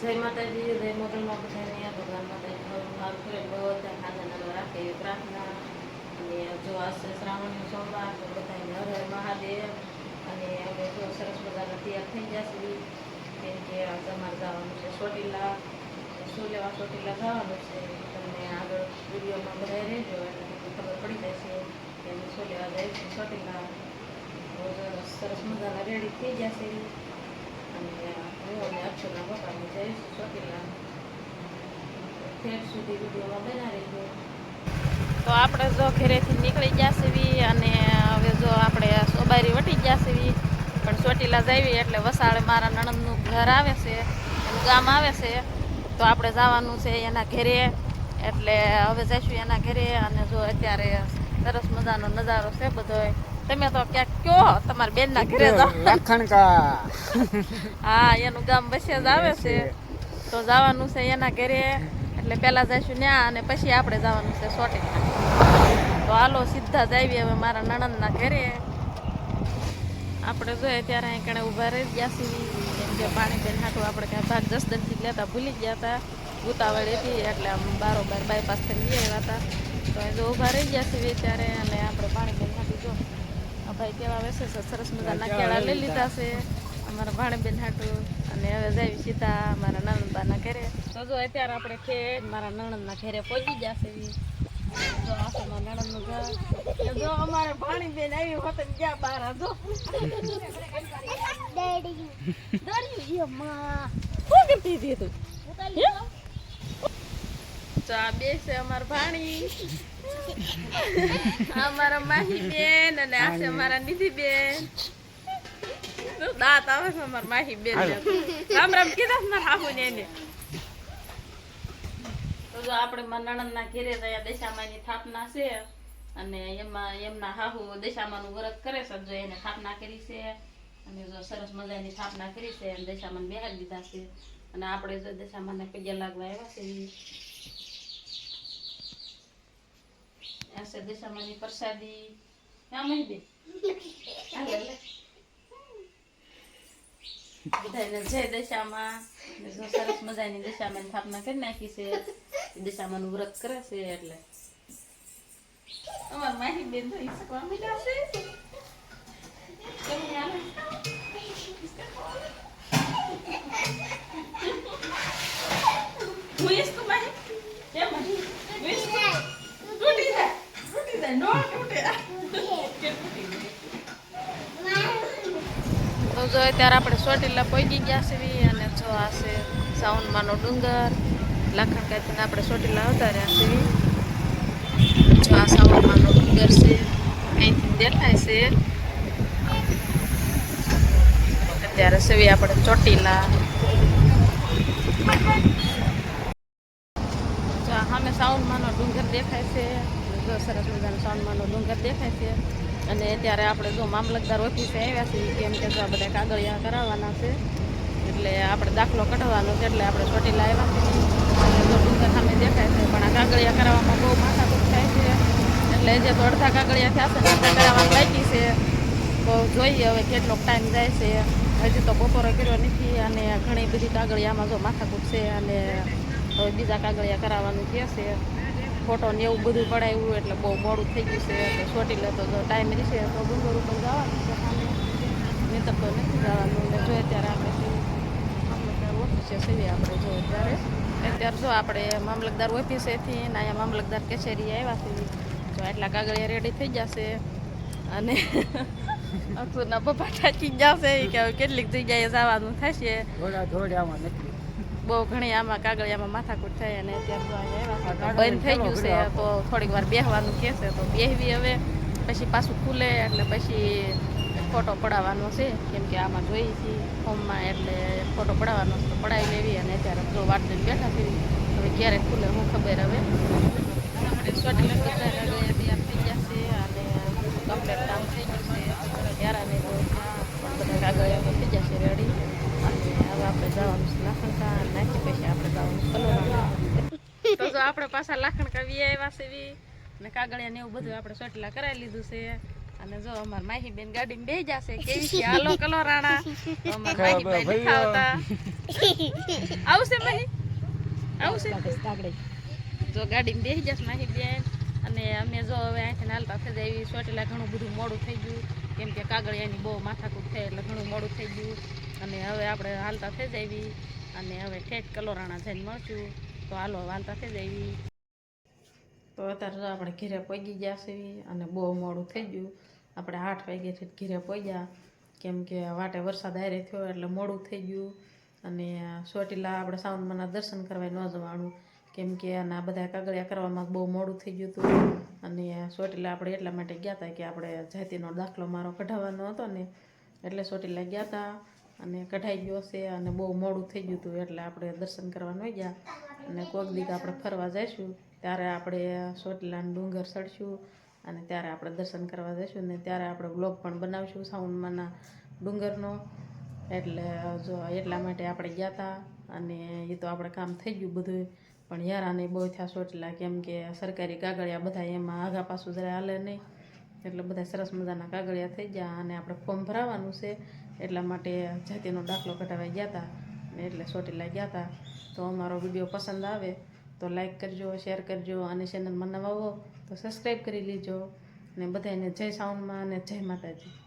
જય માતાજી, જય મોગલમાં બધાને ભગવાન માતાજી ભાવ કરે બધા ખાનાના રાખે એવી પ્રાર્થના. અને જો આ છે શ્રાવણનો સોમવાર, તો બધાને હર હર મહાદેવ. અને અમે જો સરસ મજાના તૈયાર થઈ જશે કેમ કે તમારે જવાનું છે સોટીલા શું લેવા સોટીલા જવાનું છે? તમને આગળ વિડીયોમાં બધા રહેજો. એટલે ખબર પડી જશે કે અમે શું લેવા ચોટીલા. તો સરસ મજાના રેડી થઈ જશે તો આપણે જો ઘરેથી નીકળી ગયા સીવી અને હવે જો આપણે સોબારી વટી ગયા સીવી પણ ચોટીલા જઈએ એટલે વસાળે મારા નણંદનું ઘર આવે છે, એનું ગામ આવે છે. તો આપણે જવાનું છે એના ઘરે, એટલે હવે જઈશું એના ઘરે અને જો અત્યારે સરસ મજાનો નજારો છે બધોય. તમે તો ક્યાંક કયો તમારા બેનના ઘરે જાઓ લાખણકા. હા એનું ગામ બસે જ આવે છે. તો જવાનું છે એના ઘરે. એટલે પહેલા જઈશું ત્યાં અને પછી આપણે જવાનું છે સોટીના તો હાલો સીધા જઈએ હવે મારા નણંદના ઘરે. આપણે જોઈએ ત્યારે અહીં કણે ઊભા રહી ગયા છીએ. કેમ કે પાણી બેન હાટું આપણે ક્યાં ભાગ જસદનથી લેતા ભૂલી ગયા હતા. ઉતાવળ હતી એટલે આમ બારોબાર બાયપાસ થઈ ગયા હતા. તો એ જો ઊભા રહી ગયા છીએ ત્યારે અને આપણે પાણી બેન હાટું જો. ભાઈ કેવા વેસે છે સરસ મજાના કેળા લઈ લીધા છે. અમારા ભાણેબેન હાટું. અને હવે જઈએ સીધા અમારા નણંદબાના ઘરે. તો જો અત્યારે આપણે ખેડ મારા નણંદના ઘરે પહોંચી જશે જો આ છે મારા નણંદનું ઘર. જો અમારે ભાણીબેન આવી હોત ક્યાં બહાર હતી તું? હે? તો આ બે છે અમાર ભાણી. અમારા માહી બેન અને આ છે અમારા નિધિ બેન દાંત આવે છે અમારા માહી બેન રામ રામ કીધા મારા હાહુ ને એને. તો જો આપણે મારા નણંદના ઘેરે રહ્યા દશામાની સ્થાપના છે અને એમાં એમના હાહુ દશામાનું વ્રત કરે છે. જો એને સ્થાપના કરી છે અને જો સરસ મજાની સ્થાપના કરી છે અને દશામાને બેહાડી દીધા છે. અને આપણે જો દશામાને પગે લાગવા આવ્યા છે ઈ. આ છે દશામાની પ્રસાદી હા મહીબેન હાલે લે બધાને જય દશામાં ને જો સરસ મજાની દશામાં સ્થાપના કરી નાખી છે દશામાનું વ્રત કરે છે એટલે અમાર માહી બેન તો ઈસકવા મળ્યા છે કેમ હાલે? હું ઈસકું માહી? કેમ માહી? હું ઈસકું? તૂટી જાય તૂટી જાય નો તૂટે કે તૂટી જાય તો જો અત્યારે આપણે સોટીલા પહોંચી ગયા છીએ અને જો આ છે સાઉન્ડમાંનો ડુંગર. લાખણકાઈથી આપણે ચોટીલા આવતા રહ્યા છીએ જો આ સાઉન્ડમાંનો ડુંગર છે, અહીંથી દેખાય છે. અત્યારે સેવી આપણે ચોટીલા. સામે સાઉન્ડમાંનો ડુંગર દેખાય છે. સરસ મજાનો સાઉન્ડમાંનો ડુંગર દેખાય છે. અને અત્યારે આપણે જો મામલતદાર ઓફિસે આવ્યા છીએ, કેમ કે જો બધા કાગળિયા કરાવવાના છે, એટલે આપણે દાખલો કઢવાનો છે, એટલે આપણે ચોટીલા આવ્યા છીએ. અને ડુંગર સામે દેખાય છે, પણ આ કાગળિયા કરાવવામાં બહુ માથાકૂટ થાય છે. એટલે જે તો અડધા કાગળિયા થયા છે અડધા કરાવવાનું બાકી છે. તો જોઈએ હવે કેટલોક ટાઈમ જાય છે. હજી તો બપોરે કર્યો નથી અને ઘણી બધી કાગળિયામાં જો માથાકૂટ છે અને હવે બીજા કાગળિયા કરાવવાનું કહે છે. ફોટો ને એવું બધું પડાવ્યું એટલે બહુ મોડું થઈ ગયું છે. તો ચોટી લે તો જો ટાઈમ રહેશે, તો ડુંગર ઉપર જવાનું છે સામે. તો નથી જવાનું. એટલે જોઈએ ત્યારે આપણે મામલતદાર ઓફિસે છીએ આપણે જો અત્યારે. અત્યારે જો આપણે મામલતદાર ઓફિસેથી ને અહીંયા મામલતદાર કચેરી આવ્યા છીએ જો એટલા કાગળિયા રેડી થઈ જશે. અને અક્ષુરના પપ્પા થાકી જશે કે કેટલીક જગ્યાએ જવાનું થશે. થોડા થોડામાં નથી. બહુ ઘણી આમાં કાગળિયામાં માથાકૂટ થઈ અને અત્યારે છે. બંધ થઈ ગયું છે તો થોડીક વાર બેહવાનું કહે છે તો બેહવી હવે પછી પાછું ખુલે એટલે પછી ફોટો પડાવવાનો છે કેમ કે આમાં જોઈએ છીએ ફોર્મમાં એટલે ફોટો પડાવવાનો છે તો પડાવી લેવી અને અત્યારે જો વાટ બેઠા ફરી હવે ક્યારે ખુલે હું ખબર હવે આપણે બજાર હવે તૈયાર થઈ ગયા છે અને કમ્પ્લેટ કામ થઈ ગયું છે ત્યારે નહીં તો પણ બધા કાગળિયા થઈ જશે રેડી અને હવે આપણે જવાનું છે લાખણકા અને નાખી પછી આપણે જવાનું છે કલોરાણા તો જો આપણે પાછા લાખણ વી આવ્યા છે વી ને કાગળિયા ને એવું બધું આપણે ચોટલા કરાવી લીધું છે. અને જો અમાર માહી બેન ગાડી બેહી જશે. કેવી છે? હાલો કલો રાણા. અમાર માહી બેન ખાવતા. આવશે માહી? આવશે? જો ગાડી બેસી જશે માહી બેન અને અમે જો હવે અહીંથી હાલતા થઈ જાય એવી ચોટલા ઘણું બધું મોડું થઈ ગયું. કેમ કે કાગળિયાની બહુ માથાકૂટ થઈ એટલે ઘણું મોડું થઈ ગયું. અને હવે આપણે હાલતા થઈ જાવી અને હવે ઠેઠ કલોરાણા જઈને મળશું. તો હાલો હાલતા થઈ જાવી તો અત્યારે આપણે ઘીરે પહોંચી ગયા છીએ અને બહુ મોડું થઈ ગયું. આપણે આઠ વાગ્યાથી ઘીરે પહોંચ્યા કેમ કે વાટે વરસાદ આરે થયો એટલે મોડું થઈ ગયું. અને ચોટીલા આપણે સાવનમાંના દર્શન કરવા ન જવાનું. કેમ કે આના બધા કાગળિયા કરવામાં બહુ મોડું થઈ ગયું હતું. અને ચોટીલા આપણે એટલા માટે ગયા હતા કે આપણે જાતિનો દાખલો મારો કઢાવવાનો હતો ને, એટલે ચોટીલા ગયા હતા અને કઢાઈ ગયો છે અને બહુ મોડું થઈ ગયું હતું એટલે આપણે દર્શન કરવા ગયા. અને કોઈક દીક આપણે ફરવા જઈશું, ત્યારે આપણે ચોટીલાના ડુંગર ચડશું અને ત્યારે આપણે દર્શન કરવા જઈશું ને ત્યારે આપણે બ્લોગ પણ બનાવશું સાઉન્ડમાંના ડુંગરનો. એટલે જો એટલા માટે આપણે ગયા હતા અને એ તો આપણે કામ થઈ ગયું બધું પણ યારાને બહુ થયા ચોટીલા કેમ કે સરકારી કાગળિયા બધા એમાં આગા પાછું જરા હાલે નહીં. એટલે બધા સરસ મજાના કાગળિયા થઈ ગયા અને આપણે ફોર્મ ભરાવાનું છે. એટલા માટે જાતિનો દાખલો કઢાવા ગયા હતા એટલે ચોટીલા ગયા હતા તો અમારો વીડિયો પસંદ આવે તો લાઈક કરજો શેર કરજો અને ચેનલ નવા આવો તો સબસ્ક્રાઈબ કરી લેજો. અને બધાને જય સાઉન્ડમાં અને જય માતાજી.